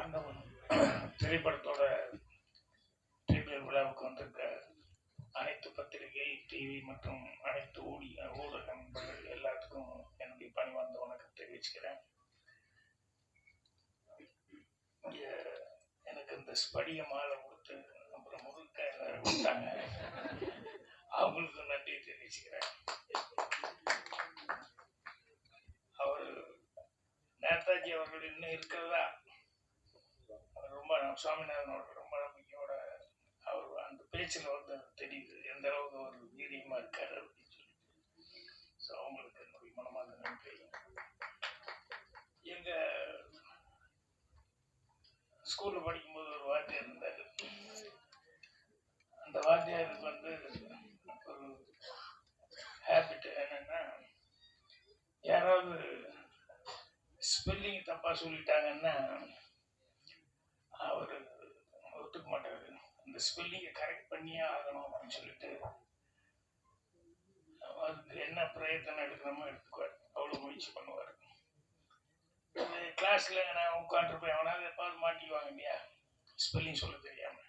ஆண்டவன் திரைப்படத்தோட ட்ரிபிள் விழாவுக்கு வந்திருக்க அனைத்து பத்திரிகை டிவி மற்றும் அனைத்து ஊழிய ஊடக நண்பர்கள் எல்லாத்துக்கும் என்னுடைய பணிவார்ந்த வணக்கம் தெரிவிச்சுக்கிறேன். எனக்கு இந்த ஸ்படிய மாலை கொடுத்து அப்புறம் முழுக்க கொடுத்தாங்க. அவங்களுக்கு நன்றி தெரிவிச்சுக்கிறேன். அவர் நேதாஜி அவர்கள் இன்னும் இருக்கிறதா? சுவாமிநாதன் அவர்கள் ரொம்ப நம்பிக்கையோட அவர் அந்த பேச்சில் வந்து தெரியுது. எந்த அளவுக்கு அவர் வீரியமா இருக்காரு அப்படின்னு சொல்லி ஸோ அவங்களுக்கு என்னுடைய மனமாக நன்றி. எங்க ஸ்கூல்ல படிக்கும்போது ஒரு வாத்தியார் இருந்தார். அந்த வாத்தியாருக்கு வந்து ஒரு ஹேபிட் என்னன்னா யாராவது ஸ்பெல்லிங் தப்பா சொல்லிட்டாங்கன்னா அவர் ஒத்துக்க மாட்டாரு ஸ்பெல்லிங்கை கரெக்ட் பண்ணியே ஆகணும் அப்படின்னு சொல்லிட்டு அதுக்கு என்ன பிரயத்தனம் எடுக்கணுமோ எடுத்துக்குவார். அவ்வளோ முயற்சி பண்ணுவார். கிளாஸில் நான் உட்காந்துருப்பேன் அவனால் எப்பாவது மாட்டிக்குவாங்க இல்லையா? ஸ்பெல்லிங் சொல்ல தெரியாமல்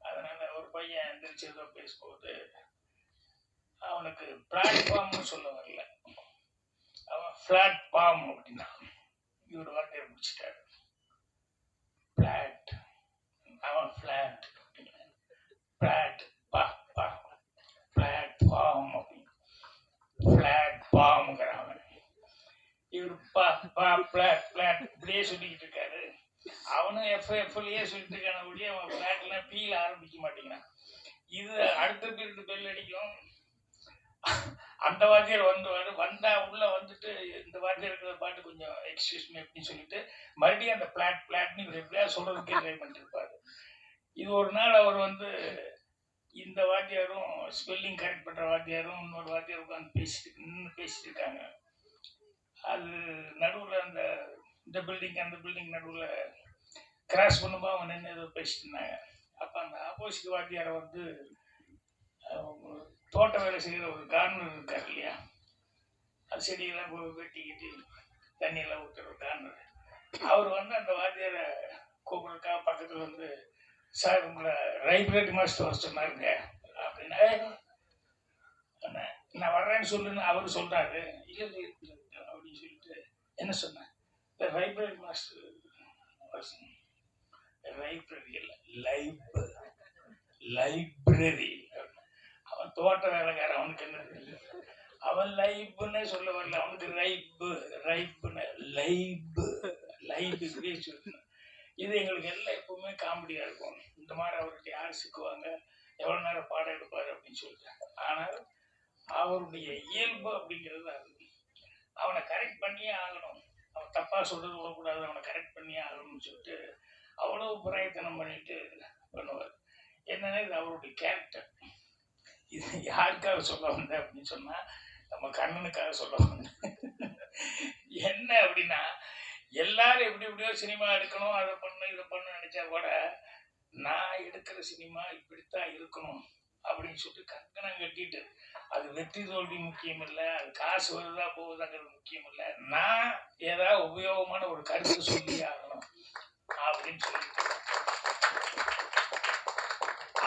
அதனால ஒரு பையன் எந்திரிச்சு ஏதோ பேசும்போது அவனுக்கு பிளாட்ஃபார்ம்னு சொல்ல வரல. அவன் ஃப்ளாட் பாம் அப்படின்னா இவர் வார்த்தையை முடிச்சிட்டாரு. பிளாட் அவன் ஃப்ளாட் பிளாட் பிளாட்ஃபார்ம் அப்படின்னு ஃப்ளாட் இவர் பா பா பிளாட் பிளாட் இப்படியே சொல்லிக்கிட்டு இருக்காரு. அவனும் எஃப் எஃப்லயே சொல்லிட்டு இருக்கான ஒழிய அவன் பிளாட்லாம் பீல ஆரம்பிக்க மாட்டேங்கிறான். இது அடுத்த பீரியட் பெல் அடிக்கும். அந்த வாத்தியார் வந்துவாரு வந்தா உள்ள வந்துட்டு இந்த வாத்தியார் இருக்கிற பாட்டு கொஞ்சம் எக்ஸ்கியூஸ் மீ அப்படின்னு சொல்லிட்டு மறுபடியும் அந்த பிளாட் பிளாட்னு இவர் எப்படியா சொல்றதுக்கே ட்ரை பண்ணிட்டு இருப்பாரு. இது ஒரு நாள் அவர் வந்து இந்த வாத்தியாரும் ஸ்பெல்லிங் கரெக்ட் பண்ணுற வாத்தியாரும் இன்னொரு வாத்தியார் உட்காந்து பேசிட்டு நின்று பேசிட்டு இருக்காங்க அது நடுவில் அந்த இந்த பில்டிங் அந்த பில்டிங் நடுவில் கிராஸ் பண்ணும்போது அவன் நின்று ஏதோ பேசிட்டு இருந்தாங்க. அப்போ அந்த ஆப்போசிட் வாத்தியாரை வந்து தோட்ட வேலை செய்கிற ஒரு கார்னர் இருக்கார் இல்லையா? அது செடியெல்லாம் போய் வெட்டிக்கிட்டு தண்ணியெல்லாம் ஊற்றுற கார்னர் அவர் வந்து அந்த வாத்தியாரை கூப்பிடுறக்கா பக்கத்தில் வந்து சார் உங்களை லைப்ரரி மாஸ்டர் வர சொன்னாருங்க அப்படின்னா. நான் வர்றேன்னு சொல்லுன்னு அவர் சொல்கிறாரு இல்லை அப்படின்னு சொல்லிட்டு என்ன சொன்னேன்? இந்த லைப்ரரி மாஸ்டர் லைப்ரரி இல்லை லைப் லைப்ரரி அவன் தோட்ட வேலைக்காரன் அவனுக்கு என்ன அவன் லைப்புன்னே சொல்ல வரல அவனுக்கு ரைப்பு ரைப்புன்னு லைப்பு லைப் இப்படியே சொல்லணும் இது எங்களுக்கு எல்லாம் எப்பவுமே காமெடியாக இருக்கும். இந்த மாதிரி அவர்கிட்ட யார் சிக்குவாங்க? எவ்வளோ நேரம் பாடம் எடுப்பார் அப்படின்னு சொல்லிட்டாங்க. ஆனால் அவருடைய இயல்பு அப்படிங்கிறது அது. அவனை கரெக்ட் பண்ணியே ஆகணும். அவன் தப்பாக சொல்கிறது விடக்கூடாது. அவனை கரெக்ட் பண்ணியே ஆகணும்னு சொல்லிட்டு அவ்வளோ பிரயத்தனம் பண்ணிட்டு பண்ணுவார். என்னன்னா இது அவருடைய கேரக்டர் இது யாருக்காக சொல்ல வந்தேன் அப்படின்னு சொன்னால் நம்ம கண்ணனுக்காக சொல்ல வந்தேன். என்ன அப்படின்னா எல்லாரும் எப்படி எப்படியோ சினிமா எடுக்கணும் அதை பண்ணணும் இதை பண்ணணும் நினைச்சா கூட நான் எடுக்கிற சினிமா இப்படித்தான் இருக்கணும் அப்படின்னு சொல்லிட்டு கங்கணம் கட்டிட்டு அது வெற்றி தோல்வி முக்கியம் இல்லை அது காசு வருதா போகுதாங்கிறது முக்கியம் இல்லை. நான் ஏதாவது உபயோகமான ஒரு கருத்து சொல்லி ஆகணும் அப்படின்னு சொல்லிட்டு.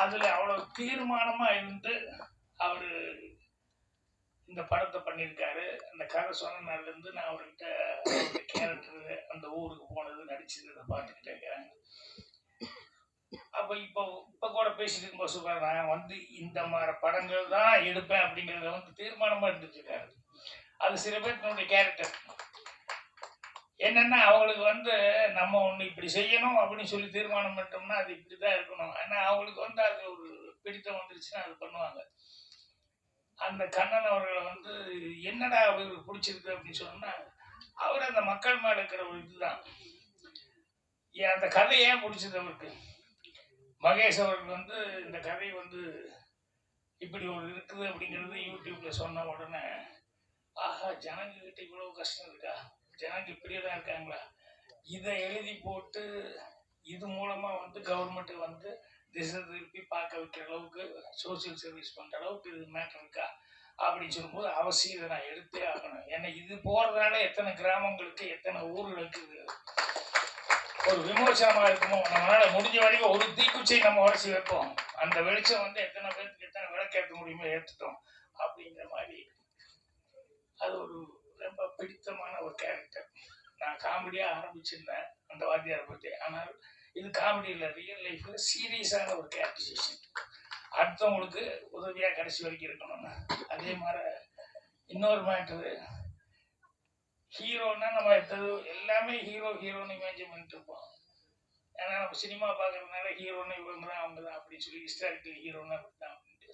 அதுல அவ்வளவு தீர்மானமா இருந்து அவரு இந்த படத்தை பண்ணியிருக்காரு. அந்த கதை சொன்ன இருந்து நான் அவர்கிட்ட கேரக்டர் அந்த ஊருக்கு போனது நடிச்சது அதை பார்த்துக்கிட்டே இருக்கிறாங்க அப்போ இப்போ இப்போ கூட பேசிட்டு இருக்கும்போது சொல்றேன் நான் வந்து இந்த மாதிரி படங்கள் தான் எடுப்பேன் அப்படிங்கிறத வந்து தீர்மானமாக இருந்துட்டுருக்காரு அது சில பேருக்கு கேரக்டர் என்னென்னா அவங்களுக்கு வந்து நம்ம ஒன்று இப்படி செய்யணும் அப்படின்னு சொல்லி தீர்மானம் பண்ணிட்டோம்னா அது இப்படி தான் இருக்கணும். ஏன்னா அவங்களுக்கு வந்து அது ஒரு பிடித்தம் வந்துருச்சுன்னா அது பண்ணுவாங்க. அந்த கண்ணன் அவர்களை வந்து என்னடா அவருக்கு பிடிச்சிருக்கு அப்படின்னு சொன்னால் அவர் அந்த மக்கள் மேல இருக்கிற ஒரு இதுதான். ஏன் அந்த கதை ஏன் பிடிச்சது அவருக்கு? மகேஷ் அவர்கள் வந்து இந்த கதை வந்து இப்படி ஒரு இருக்குது அப்படிங்கிறது யூடியூப்ல சொன்ன உடனே ஆஹா ஜனங்க கிட்ட இவ்வளவு கஷ்டம் இருக்கா? ஜனங்க இப்படியே தான் இருக்காங்களா? இதை எழுதி போட்டு இது மூலமா வந்து கவர்மெண்ட் வந்து திசை திருப்பி பார்க்க வைக்கிற அளவுக்கு சோசியல் சர்வீஸ் பண்ற அளவுக்கு இது மேட்டர் இருக்கா? அப்படின்னு சொல்லும்போது அவசியம் இதை நான் எடுத்தே ஆகணும். ஏன்னா இது போகிறதுனால எத்தனை கிராமங்களுக்கு எத்தனை ஊர்களுக்கு ஒரு விமோசனமாக இருக்குமோ நம்மளால் முடிஞ்ச வரைக்கும் ஒரு தீக்குச்சியை நம்ம உடச்சி வைப்போம். அந்த வெளிச்சம் வந்து எத்தனை பேருக்கு எத்தனை விளக்கேற்ற முடியுமோ ஏற்றுட்டோம் அப்படிங்கிற மாதிரி அது ஒரு ரொம்ப பிடித்தமான ஒரு கேரக்டர் நான் காமெடியாக ஆரம்பிச்சிருந்தேன் அந்த வாத்தியாரை பற்றி ஆனால் இது காமெடி இல்லை ரியல் லைஃப்பில் சீரியஸான ஒரு கேரக்டரைசேஷன் அடுத்தவங்களுக்கு உதவியாக கடைசி வரைக்கும் இருக்கணும்னு. அதே மாதிரி இன்னொரு மேட்ரு ஹீரோன்னா நம்ம எடுத்தது எல்லாமே ஹீரோ ஹீரோன்னு இமேஜின் பண்ணிட்டு இருப்போம். ஏன்னா நம்ம சினிமா பார்க்குறதுனால ஹீரோன்னு இவங்க தான் அவங்க தான் அப்படின்னு சொல்லி ஹிஸ்டாரிக்கல் ஹீரோன்னு அப்படி அப்படின்ட்டு.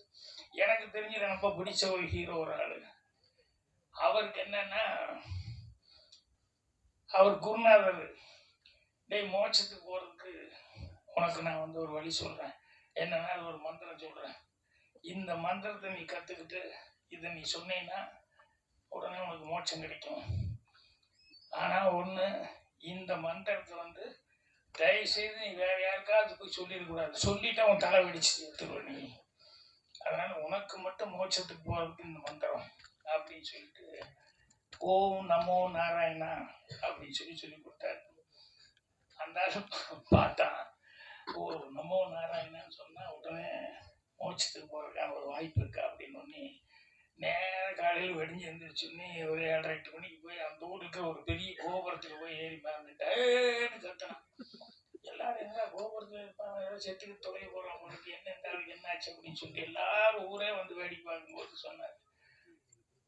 எனக்கு தெரிஞ்சு ரொம்ப பிடிச்ச ஒரு ஹீரோ ஒரு ஆள். அவருக்கு என்னன்னா அவர் குருநாதர். டேய் மோட்சத்துக்கு போகிறதுக்கு உனக்கு நான் வந்து ஒரு வழி சொல்கிறேன் என்னன்னா அது ஒரு மந்திரம் சொல்கிறேன் இந்த மந்திரத்தை நீ கற்றுக்கிட்டு இதை நீ சொன்னீன்னா உடனே உனக்கு மோட்சம் கிடைக்கும். ஆனால் ஒன்று இந்த மந்திரத்தை வந்து தயவு செய்து நீ வேற யாருக்காவது போய் சொல்லிடக்கூடாது சொல்லிட்டா உன் தலை வெடிச்சு எடுத்துருவ நீ. அதனால உனக்கு மட்டும் மோட்சத்துக்கு போகிறதுக்கு இந்த மந்திரம் அப்படின்னு சொல்லிட்டு ஓம் நமோ நாராயணா அப்படின்னு சொல்லி சொல்லி கொடுத்தாரு. அந்த பார்த்தான் ஓ நமோ நாராயணன்னு சொன்னால் உடனே மோட்சத்துக்கு போகிறதுக்கான ஒரு வாய்ப்பு இருக்கா அப்படின்னு நேரம் நேர காலையில் வெடிஞ்சு எழுந்திரிச்சுன்னு ஒரு ஏழரை எட்டு மணிக்கு போய் அந்த ஊருக்கு ஒரு பெரிய கோபுரத்துக்கு போய் ஏறி மறந்துட்டேன்னு கத்தனான் எல்லாரும் என்ன கோபுரத்தில் இருப்பாங்க? ஏதோ செத்துக்கு தொலைய போறான் உனக்கு என்ன இந்த ஆளுக்கு என்ன ஆச்சு அப்படின்னு சொல்லிட்டு எல்லாரும் ஊரே வந்து வேடிக்கை பார்க்கும்போது சொன்னார்.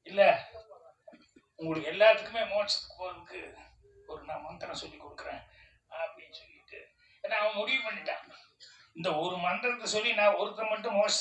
இல்லை உங்களுக்கு எல்லாத்துக்குமே மோட்சத்துக்கு போகிறதுக்கு ஒரு நான் மந்திரம் சொல்லி கொடுக்குறேன். அவன் முடிவு பண்ணிட்டான். இந்த ஒரு மந்திரத்தை சொல்லி நான் ஒருத்தன் மட்டும் மோச